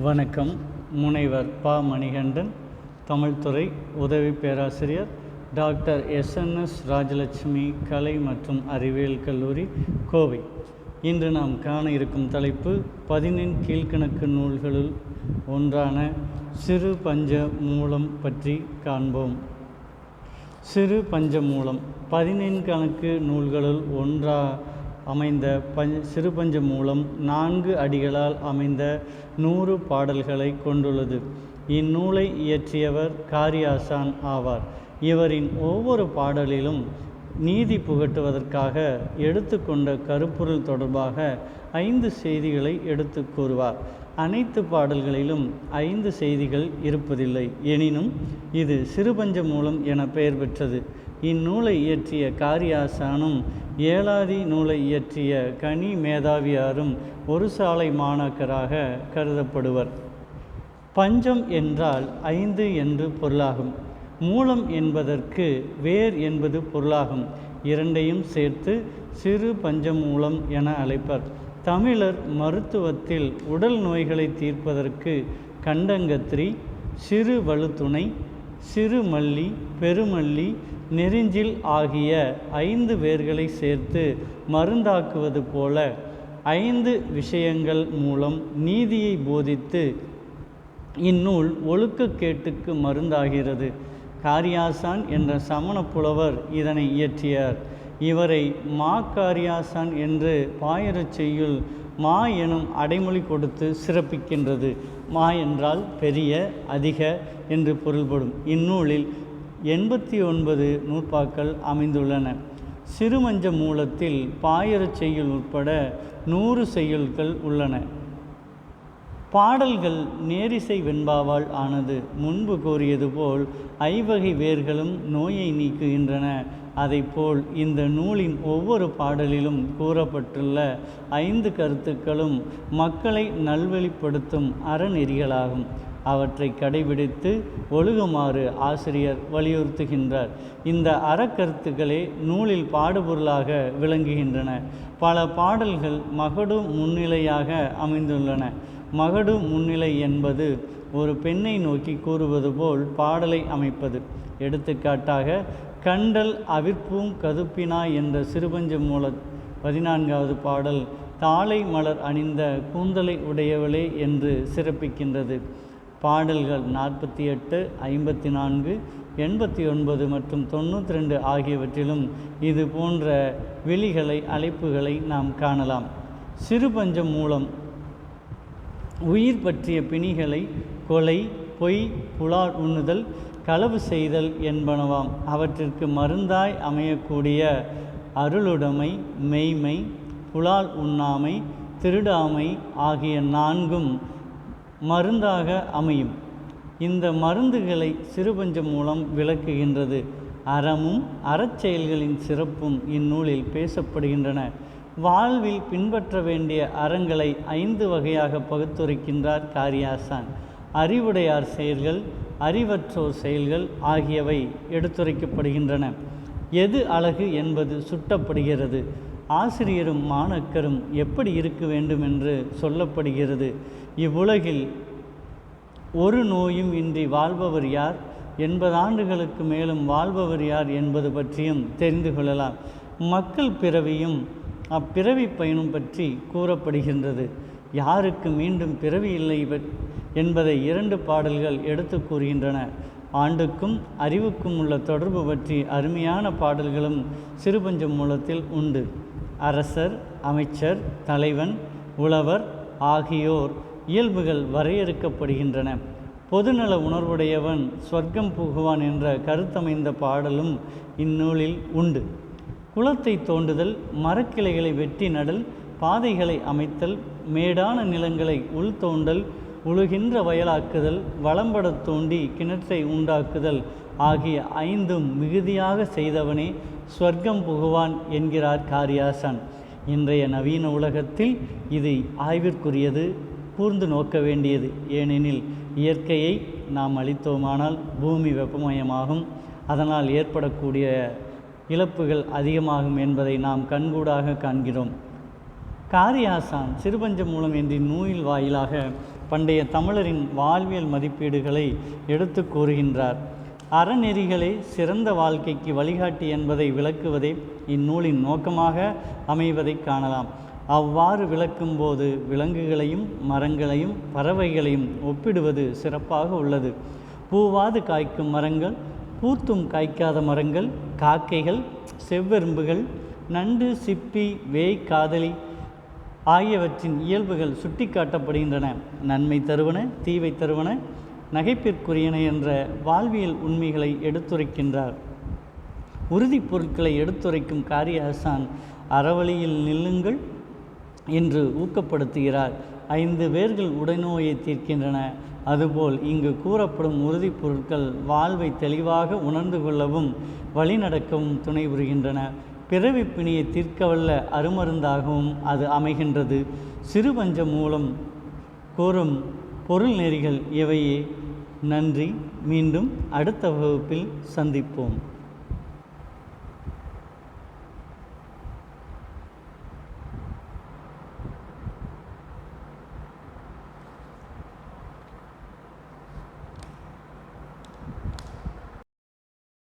வணக்கம். முனைவர் ப. மணிகண்டன் தமிழ்துறை உதவி பேராசிரியர் டாக்டர் எஸ்என்எஸ் ராஜலட்சுமி கலை மற்றும் அறிவியல் கல்லூரி கோவை. இன்று நாம் காண இருக்கும் தலைப்பு பதினெண் கீழ்க்கணக்கு நூல்களுள் ஒன்றான சிறு பஞ்ச மூலம் பற்றி காண்போம். சிறு பஞ்சமூலம் பதினெண் கணக்கு நூல்களுள் ஒன்றா அமைந்த பஞ் சிறுபஞ்ச மூலம் நான்கு அடிகளால் அமைந்த நூறு பாடல்களை கொண்டுள்ளது. இந்நூலை இயற்றியவர் காரியாசான் ஆவார். இவரின் ஒவ்வொரு பாடலிலும் நீதி புகட்டுவதற்காக எடுத்துக்கொண்ட கருப்பொருள் தொடர்பாக ஐந்து செய்திகளை எடுத்து கூறுவார். அனைத்து பாடல்களிலும் ஐந்து செய்திகள் இருப்பதில்லை. எனினும் இது சிறுபஞ்ச மூலம் என பெயர் பெற்றது. இந்நூலை இயற்றிய காரியாசானும் ஏலாதி நூலை இயற்றிய கனி மேதாவியாரும் ஒரு சாலை மாணாக்கராக கருதப்படுவர். பஞ்சம் என்றால் ஐந்து என்று பொருளாகும். மூலம் என்பதற்கு வேர் என்பது பொருளாகும். இரண்டையும் சேர்த்து சிறு பஞ்சமூலம் என அழைப்பர். தமிழர் மருத்துவத்தில் உடல் நோய்களை தீர்ப்பதற்கு கண்டங்கத்திரி சிறு வலுத்துணை சிறு மல்லி பெருமல்லி நெருஞ்சில் ஆகிய ஐந்து வேர்களை சேர்த்து மருந்தாக்குவது போல ஐந்து விஷயங்கள் மூலம் நீதியை போதித்து இந்நூல் ஒழுக்கக்கேட்டுக்கு மருந்தாகிறது. காரியாசான் என்ற சமண புலவர் இதனை இயற்றியார். இவரை மா காரியாசான் என்று பாயரச் செய்யுள் மா எனும் அடைமொழி கொடுத்து சிறப்பிக்கின்றது. மா என்றால் பெரிய அதிக என்று பொருள்படும். இந்நூலில் எண்பத்தி ஒன்பது நூற்பாக்கள் அமைந்துள்ளன. சிறுமஞ்ச மூலத்தில் பாயரச் செய்யுள் உட்பட நூறு செய்யுள்கள் உள்ளன. பாடல்கள் நேரிசை வெண்பாவால் ஆனது. முன்பு கூறியது போல் ஐவகை வேர்களும் நோயை நீக்குகின்றன. அதைப்போல் இந்த நூலின் ஒவ்வொரு பாடலிலும் கூறப்பட்டுள்ள ஐந்து கருத்துக்களும் மக்களை நல்வழிப்படுத்தும் அறநெறிகளாகும். அவற்றை கடைபிடித்து ஒழுகுமாறு ஆசிரியர் வலியுறுத்துகின்றார். இந்த அறக்கருத்துக்களே நூலில் பாடுபொருளாக விளங்குகின்றன. பல பாடல்கள் மகடு முன்னிலையாக அமைந்துள்ளன. மகடு முன்னிலை என்பது ஒரு பெண்ணை நோக்கி கூறுவது போல் பாடலை அமைப்பது. எடுத்துக்காட்டாக கண்டல் அவிர்ப்பும் கதுப்பினா என்ற சிறுபஞ்ச மூல பதினான்காவது பாடல் தாளை மலர் அணிந்த கூந்தலை உடையவளே என்று சிறப்பிக்கின்றது. பாடல்கள் நாற்பத்தி எட்டு ஐம்பத்தி நான்கு எண்பத்தி ஒன்பது மற்றும் தொண்ணூற்றி ரெண்டு ஆகியவற்றிலும் இது போன்ற விழிகளை அழைப்புகளை நாம் காணலாம். சிறுபஞ்சம் மூலம் உயிர் பற்றிய பிணிகளை கொலை பொய் புலால் உண்ணுதல் களவு செய்தல் என்பனவாம். அவற்றிற்கு மருந்தாய் அமையக்கூடிய அருளுடைமை மெய்மை புலால் உண்ணாமை திருடாமை ஆகிய நான்கும் மருந்தாக அமையும். இந்த மருந்துகளை சிறுபஞ்சம் மூலம் விளக்குகின்றது. அறமும் அறச்செயல்களின் சிறப்பும் இந்நூலில் பேசப்படுகின்றன. வாழ்வில் பின்பற்ற வேண்டிய அறங்களை ஐந்து வகையாக பகுத்துரைக்கின்றார் காரியாசான். அறிவுடையார் செயல்கள் அறிவற்றோர் செயல்கள் ஆகியவை எடுத்துரைக்கப்படுகின்றன. எது அழகு என்பது சுட்டப்படுகிறது. ஆசிரியரும் மாணக்கரும் எப்படி இருக்க வேண்டும் என்று சொல்லப்படுகிறது. இவ்வுலகில் ஒரு நோயும் இன்றி வாழ்பவர் யார்? எண்பது ஆண்டுகளுக்கு மேலும் வாழ்பவர் யார் என்பது பற்றியும் தெரிந்து கொள்ளலாம். மக்கள் பிறவியும் அப்பிறவி பயணம் பற்றி கூறப்படுகின்றது. யாருக்கு மீண்டும் பிறவி இல்லை என்பதை இரண்டு பாடல்கள் எடுத்து கூறுகின்றன. ஆண்டுக்கும் அறிவுக்கும் உள்ள தொடர்பு பற்றி அருமையான பாடல்களும் சிறுபஞ்சம் மூலத்தில் உண்டு. அரசர் அமைச்சர் தலைவன் உழவர் ஆகியோர் இயல்புகள் வரையறுக்கப்படுகின்றன. பொதுநல உணர்வுடையவன் சொர்க்கம் புகுவான் என்ற கருத்தமைந்த பாடலும் இந்நூலில் உண்டு. குளத்தை தோண்டுதல் மரக்கிளைகளை வெட்டி நடல் பாதைகளை அமைத்தல் மேடான நிலங்களை உள்தோண்டல் உழுகின்ற வயலாக்குதல் வளம்பட தோண்டி கிணற்றை உண்டாக்குதல் ஆகிய ஐந்தும் மிகுதியாக செய்தவனே ஸ்வர்க்கம் புகுவான் என்கிறார் காரியாசன். இன்றைய நவீன உலகத்தில் இது ஆய்விற்குரியது கூர்ந்து நோக்க வேண்டியது. ஏனெனில் இயற்கையை நாம் அளித்தோமானால் பூமி வெப்பமயமாகும். அதனால் ஏற்படக்கூடிய இழப்புகள் அதிகமாகும் என்பதை நாம் கண்கூடாக காண்கிறோம். காரியாசான் சிறுபஞ்ச மூலம் என்ற நூல் வாயிலாக பண்டைய தமிழரின் வாழ்வியல் மதிப்பீடுகளை எடுத்து கூறுகின்றார். அறநெறிகளே சிறந்த வாழ்க்கைக்கு வழிகாட்டி என்பதை விளக்குவதே இந்நூலின் நோக்கமாக அமைவதை காணலாம். அவ்வாறு விளக்கும்போது விலங்குகளையும் மரங்களையும் பறவைகளையும் ஒப்பிடுவது சிறப்பாக உள்ளது. பூவாது காய்க்கும் மரங்கள் பூத்தும் காய்க்காத மரங்கள் காக்கைகள் செவ்வெரும்புகள் நண்டு சிப்பி வேய் காதலி ஆகியவற்றின் இயல்புகள் சுட்டிக்காட்டப்படுகின்றன. நன்மை தருவன தீவை தருவன நகைப்பிற்குரியன என்ற வாழ்வியல் உண்மைகளை எடுத்துரைக்கின்றார். உறுதிப் பொருட்களை எடுத்துரைக்கும் காரிய அரசான் அறவழியில் நில்லுங்கள் என்று ஊக்கப்படுத்துகிறார். ஐந்து வேர்கள் உடனோயை தீர்க்கின்றன. அதுபோல் இங்கு கூறப்படும் உறுதிப் பொருட்கள் வாழ்வை தெளிவாக உணர்ந்து கொள்ளவும் வழிநடக்கவும் துணை புரிகின்றன பிறவி பிணியை தீர்க்கவல்ல அருமருந்தாகவும் அது அமைகின்றது. சிறுபஞ்சம் மூலம் கூறும் பொருள் நெறிகள் இவையே. நன்றி. மீண்டும் அடுத்த வகுப்பில் சந்திப்போம்.